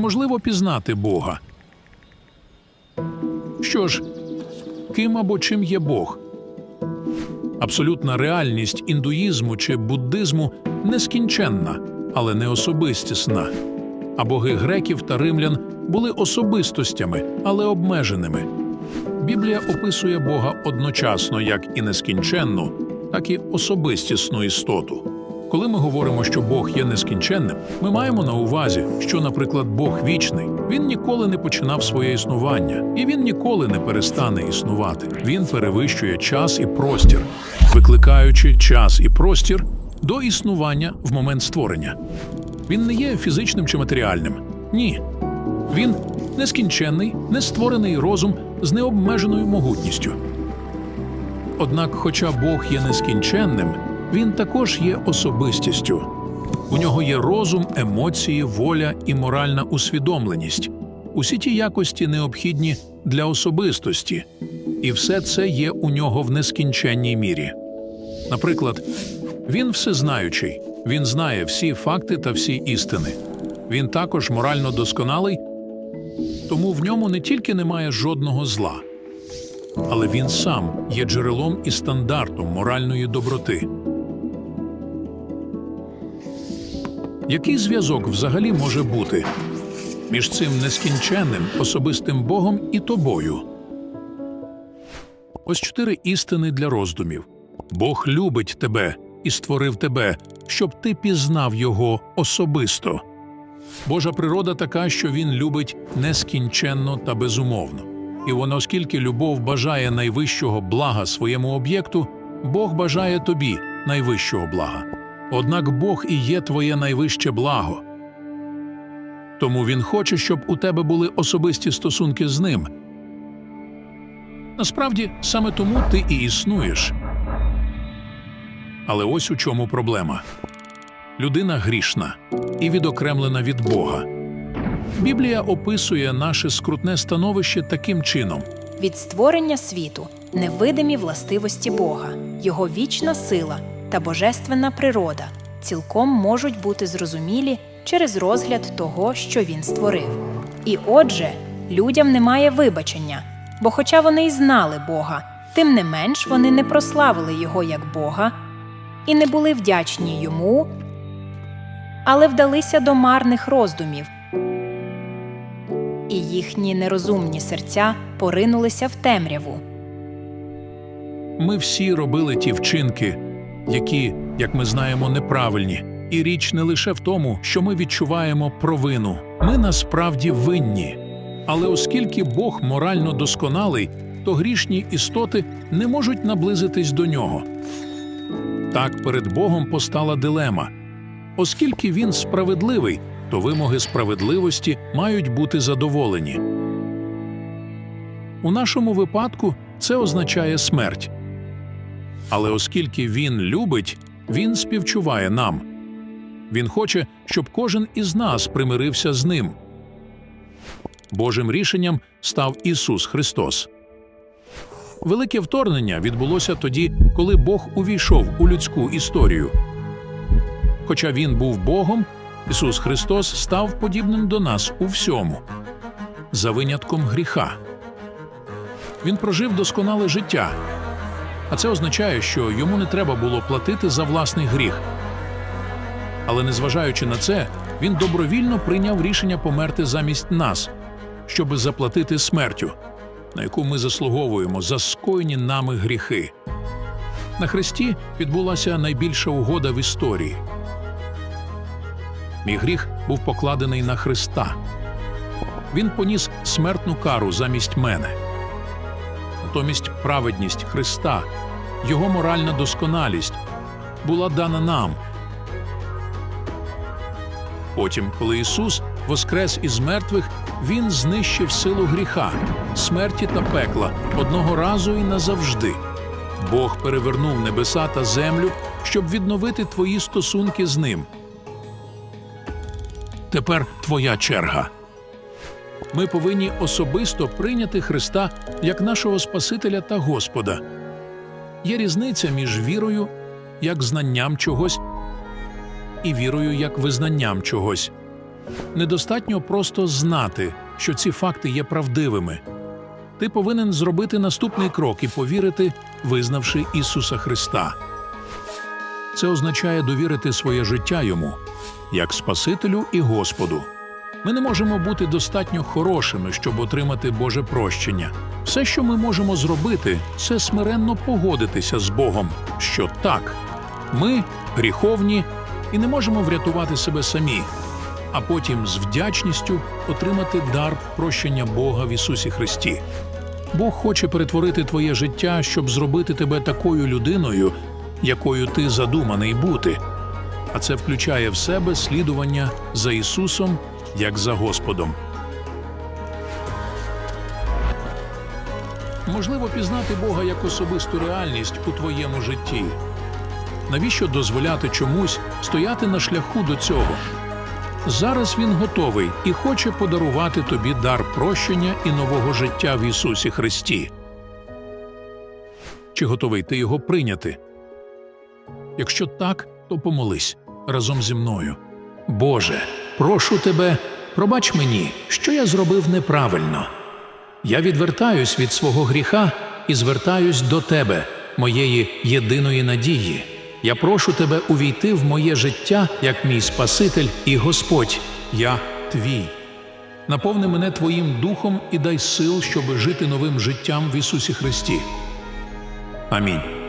можливо пізнати Бога? Що ж, ким або чим є Бог? Абсолютна реальність індуїзму чи буддизму нескінченна, але не особистісна. А боги греків та римлян були особистостями, але обмеженими. Біблія описує Бога одночасно як і нескінченну, так і особистісну істоту. Коли ми говоримо, що Бог є нескінченним, ми маємо на увазі, що, наприклад, Бог вічний, він ніколи не починав своє існування, і він ніколи не перестане існувати. Він перевищує час і простір, викликаючи час і простір до існування в момент створення. Він не є фізичним чи матеріальним. Ні. Він нескінченний, нестворений розум з необмеженою могутністю. Однак, хоча Бог є нескінченним, він також є особистістю. У нього є розум, емоції, воля і моральна усвідомленість. Усі ті якості необхідні для особистості, і все це є у нього в нескінченній мірі. Наприклад, він всезнаючий, він знає всі факти та всі істини. Він також морально досконалий, тому в ньому не тільки немає жодного зла, але він сам є джерелом і стандартом моральної доброти. Який зв'язок взагалі може бути між цим нескінченним особистим Богом і тобою? Ось чотири істини для роздумів. Бог любить тебе і створив тебе, щоб ти пізнав його особисто. Божа природа така, що він любить нескінченно та безумовно. І воно, оскільки любов бажає найвищого блага своєму об'єкту, Бог бажає тобі найвищого блага. Однак Бог і є твоє найвище благо. Тому Він хоче, щоб у тебе були особисті стосунки з ним. Насправді, саме тому ти і існуєш. Але ось у чому проблема людина грішна і відокремлена від Бога. Біблія описує наше скрутне становище таким чином: від створення світу, невидимі властивості Бога, Його вічна сила та божественна природа цілком можуть бути зрозумілі через розгляд того, що він створив. І отже, людям немає вибачення, бо, хоча вони й знали Бога, тим не менш вони не прославили Його як Бога і не були вдячні йому, але вдалися до марних роздумів, і їхні нерозумні серця поринулися в темряву. ми всі робили ті вчинки, які, як ми знаємо, неправильні. І річ не лише в тому, що ми відчуваємо провину. Ми насправді винні. Але оскільки Бог морально досконалий, то грішні істоти не можуть наблизитись до нього. Так перед Богом постала дилема. Оскільки він справедливий, то вимоги справедливості мають бути задоволені. У нашому випадку це означає смерть. Але оскільки він любить, він співчуває нам. Він хоче, щоб кожен із нас примирився з ним. Божим рішенням став Ісус Христос. Велике вторгнення відбулося тоді, коли Бог увійшов у людську історію. Хоча він був Богом, Ісус Христос став подібним до нас у всьому, за винятком гріха. Він прожив досконале життя, а це означає, що йому не треба було платити за власний гріх. Але незважаючи на це, він добровільно прийняв рішення померти замість нас, щоби заплатити смертю, на яку ми заслуговуємо за скоєні нами гріхи. На хресті відбулася найбільша угода в історії. Мій гріх був покладений на Христа. Він поніс смертну кару замість мене. Натомість праведність Христа, Його моральна досконалість була дана нам. Потім, коли Ісус воскрес із мертвих, Він знищив силу гріха, смерті та пекла одного разу і назавжди. Бог перевернув небеса та землю, щоб відновити твої стосунки з ним. Тепер твоя черга. Ми повинні особисто прийняти Христа як нашого Спасителя та Господа. Є різниця між вірою як знанням чогось і вірою як визнанням чогось. Недостатньо просто знати, що ці факти є правдивими. Ти повинен зробити наступний крок і повірити, визнавши Ісуса Христа. Це означає довірити своє життя йому, як Спасителю і Господу. Ми не можемо бути достатньо хорошими, щоб отримати Боже прощення. Все, що ми можемо зробити, це смиренно погодитися з Богом, що так, ми гріховні і не можемо врятувати себе самі, а потім з вдячністю отримати дар прощення Бога в Ісусі Христі. Бог хоче перетворити твоє життя, щоб зробити тебе такою людиною, якою ти задуманий бути. А це включає в себе слідування за Ісусом як за Господом. Можливо пізнати Бога як особисту реальність у твоєму житті. Навіщо дозволяти чомусь стояти на шляху до цього? Зараз він готовий і хоче подарувати тобі дар прощення і нового життя в Ісусі Христі. Чи готовий ти його прийняти? Якщо так, то помолись разом зі мною. Боже, прошу тебе, пробач мені, що я зробив неправильно. Я відвертаюсь від свого гріха і звертаюсь до тебе, моєї єдиної надії. Я прошу тебе увійти в моє життя як мій Спаситель і Господь. Я твій. Наповни мене Твоїм духом і дай сил, щоб жити новим життям в Ісусі Христі. Амінь.